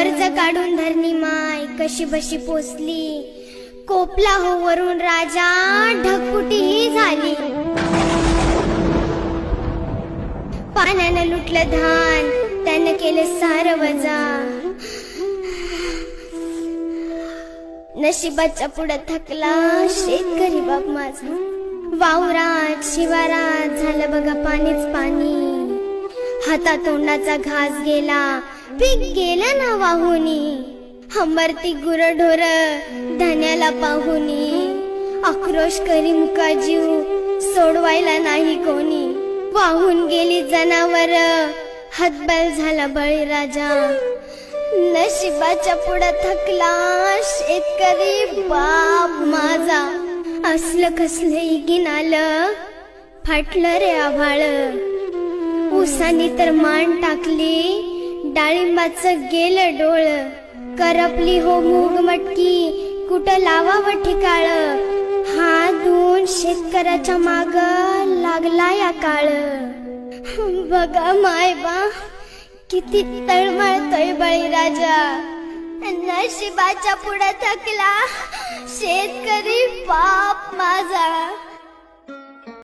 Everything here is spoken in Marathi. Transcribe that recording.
कर्ज काढून धरणी माय कशी बशी पोचली कोपला हो वरून राजा ढगपुटी झाली. पाण्यानं लुटलं धान त्यानं केलं सार वजा. नशिबाच्या पुढे थकला शेतकरी बाप माझा. वावरात शिवारात झालं बघा पाणीच पाणी. हातातोंडाचा घास गेला. पीक गेलं ना वाहुनी. हमरती गुरढोर धन्याला पाहुनी. आक्रोश करी मुका जीव सोडवायला नाही कोणी. वाहून गेली जनावर हतबल झाला बळीराजा. नशिबाच्या पुढे थकला शेतकरी बाप माझा. असलं कसलं इगिन आलं फाटलं रे आभाळ. ऊसानी तर मान टाकली. डाळिंबाचं गेलं डोळ. करपली हो मूग मटकी. कुठं लावावं ठिकाळ? हा दोन शेतकऱ्याच्या माग लागला या काळ. बघा माय बा किती तळमळतोय बळीराजा. नशिबाच्या पुढे थकला शेतकरी बाप माझा.